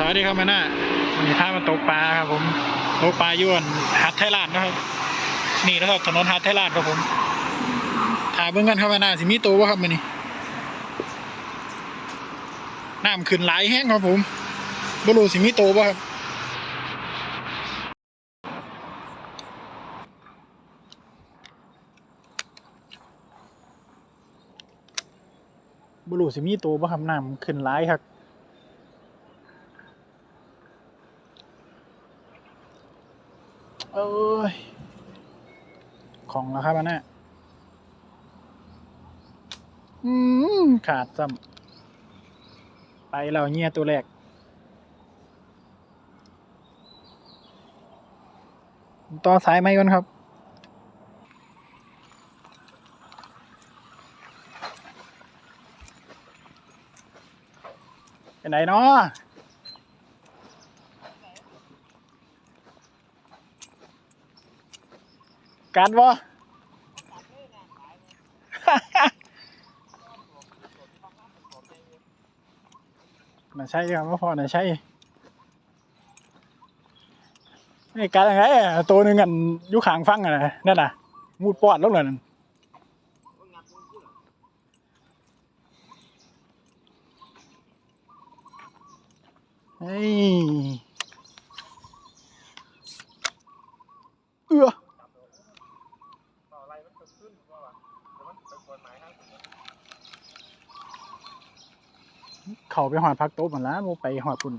สวัสดีครับแม่น่าวันนี้พามาตกปลาครับผมตกปลายวนหัดไทยลาดนะครับ นี่นะครับถนนหัดไทยลาดครับผมถ่ายเบิ่งกันครับแม่น่าสิมีตัววะครับมื้อนี้น้ำขึ้นหลายแห้งครับผมบรูสิมีตัวบ่ครับบรูสิมีตัวบ่ครับน้ำขึ้นหลายครับ เอ้ย ของแล้วครับอันน่ะอืมขาดซ้ำไปแล้วเงียตัวแรกต่อสายไหมก่อนครับ เป็นไหนเนาะ กัดบ่ น่าใช่ครับว่พอน่าใช่นี่กัดยังไงตัวหนึ่งกันยุขางฟังอะนะนั่นน่ะมูดปอดลงเลยนั่นเฮ้ยเอื้อ เขา ไปหอดพักโต๊ะมันแล้วโมไปหอดปุ่น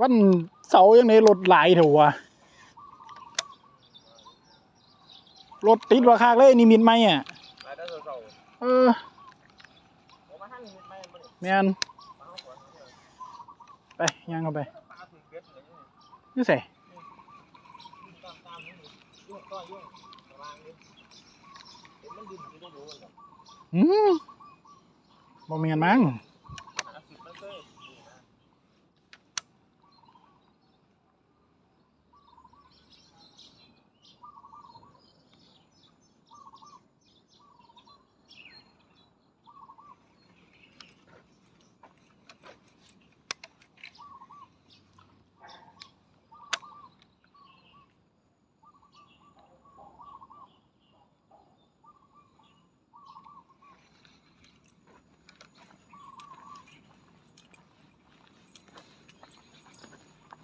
วันเสาร์ยังในรถหลายเถอะวะรถติดว่าคากเลยนี่มินไหมอะรายได้เศร้าเออๆผมมาให้มีไม่ไม่แม่นมาเอาขวดมาเถอะไปย่างเข้าไปปลาถึงเบ็ดเลยนี่นี่ใส่ ยุ่งตามตามนี่ ยุ่งก็ยุ่งประมาณนี้เห็นมันดิ้นที่ได้ดูเลยอืมบ่แม่นมั้ง หาสิบมันเซ่นี่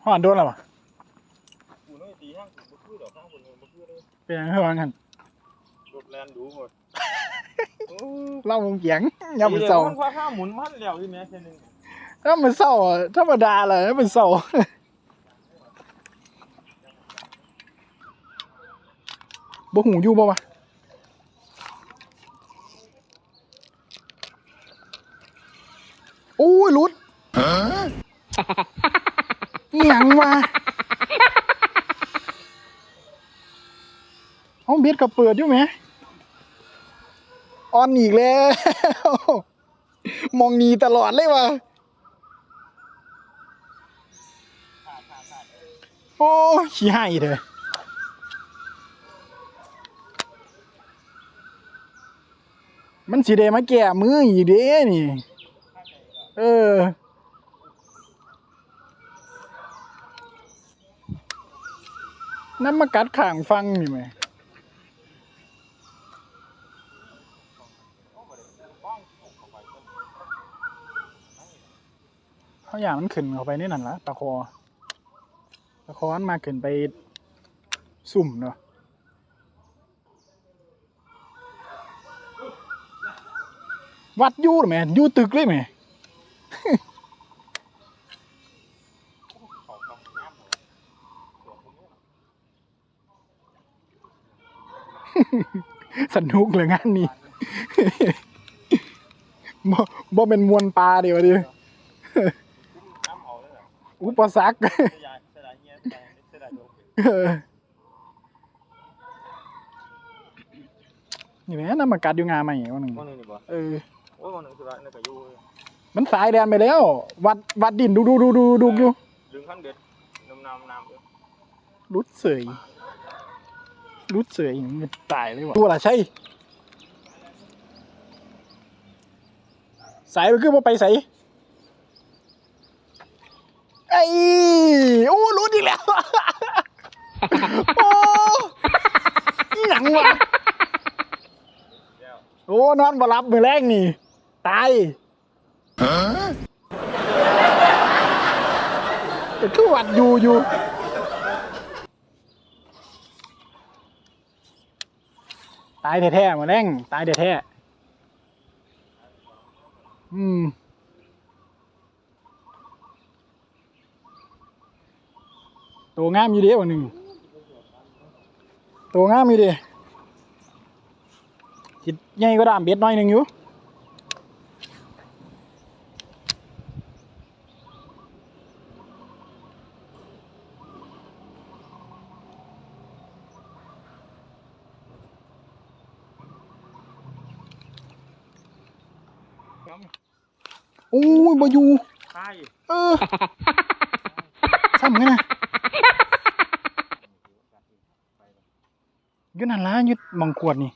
หอดโดนแล้วปะกูน้อยตีห้างกูบ่คือดอกห้างคนเลยบ่คือเลยเป็นหยังเฮือกันรถแลนดูหมดเล่ามึงเกียงย่ำมันเศร้ามันคว้าข้าหมุนมันแล้วที่แม่เส้นหนึงถ้ามันเศร้าอะธรรมดาเลยมันเศร้าบ่หูอยู่บ่วะโอ้ยหลุดอห ยังวะห้องเบียดก็เปิดอยู่ไหมออนอีกแล้ว มองหนีตลอดเลยวะโอ้ขี้ให้เถอะมันสีเดมาแก่มืออีกเด้นี่ เออ น้ำมากัดข่างฟังนี่ไหมเขาอยากมันขึ้นเข้าไปนี่นั่นละตะคอตะคอมันมาขึ้นไปสุ่มเนาะวัดยูหรือไหมยู่ตึกเลยไหม เขาต้องน้ำเลยตัวพวกนี้ สนุกเลยงานนี้บ่บ่เป็นมวลปลาเดียวดิน้ำเอาเลยเหรออุปสรรคเสียดายเสียดายเงี้ยเสียดายโดนเออนี่แหละน้ำมากัดอยู่งาใหม่วันหนึ่งวันนึงนี่บ่เออโอ้ยวันนึงคือว่านี่ก็อยู่มันสายแดนไปแล้ว วัดวัดดินดูดูดูดูดูอยู่ดึงขั้นเด็ดน้ำน้ำน้ำเลยรุดเสย รุดเสืออย่างนี้ตายเลยว่ะตัวละใช่สายมันคือว่าไปใส่ไอ้โอ้รุดอีกแล้วโอ้อีหยังวะโอ้นอนบ่รับมือแรกนี่ ตายแต่คือหวัดอยู่อยู่ ตายแท้ๆมาแรงตายแท้ๆอืมตัวงามอยู่เดีวันหนึ่งตัวงามอยู่เดีจิตใหญ่ก็ดามเบ็ดน้อยหนึ่งอยู่ โอ้ยบ่อยู่ใช่เออซ้ำไงนะอยุนันล้าอยุดมองขวดนี่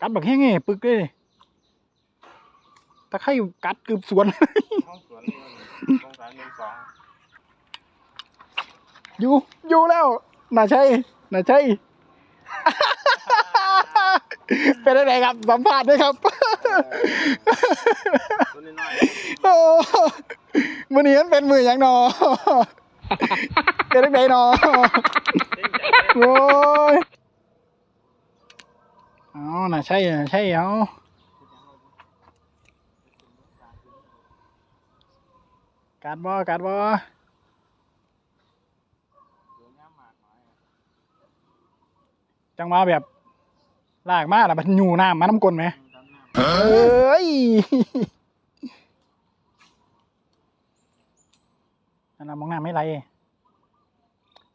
กัดบักแห้งไงปึกเลยตะไคร่กัดกึบสวนห้องสวนตรงสายหนึ่งสองอยู่อยู่แล้วน่าใช่น่าใช่ เป็นอะไรครับสัมภาษณ์ด้วยครับตัวน้อยโอ้มือนี้มันเป็นมือหยังหนอเป็นอะไรหนอๆเต้นใจโอ้ยเอาน่ะใช่น่ะใช่เอากัดบ่กัดบ่จังมาแบบ ลากมาแล้วมันอยู่น้ำมาน้ำกลนไหมเอ้ยนั่นน่ะมองหน้าไม่ไร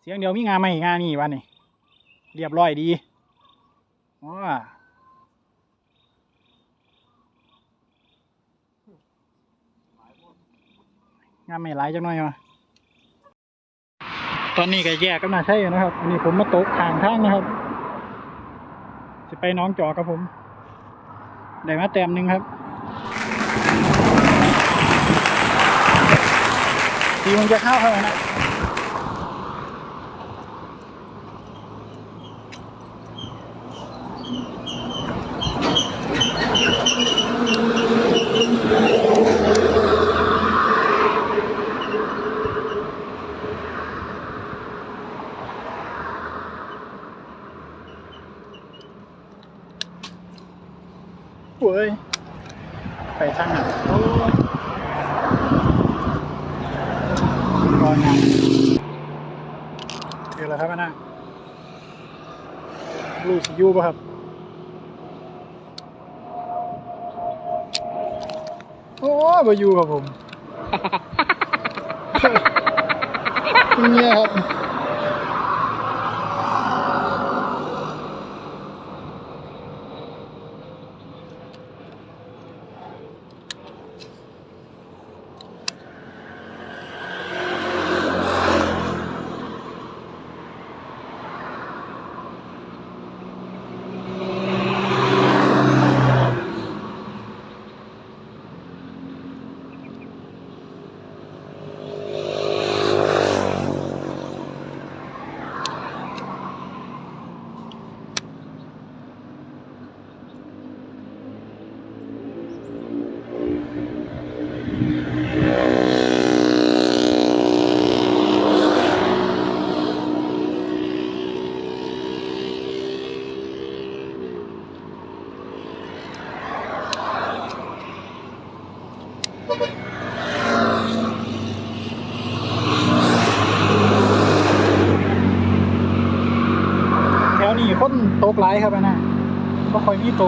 เสียงเดียวมีงานไหมงานนี่วันนี้เรียบร้อยดีว้างานไม่หลายจังหน่อยวะตอนนี้ก็แยกกันมาใช่นะครับ อันนี้ผมมาตกทางทางนะครับ จะไปน้องจอกครับผม ได้มาแต้มหนึ่งครับทีมันจะเข้าเท่าไหร่นะ เว้ย ไปทางไหนโอ้รอนานเดี๋ยวแล้วครับนะลูกสิอยูป่ะครับโอ้บอยู่ครับผม เนี่ยครับ แถวนี้คน ตกหลายครับอันนะก็ค่อยมีโต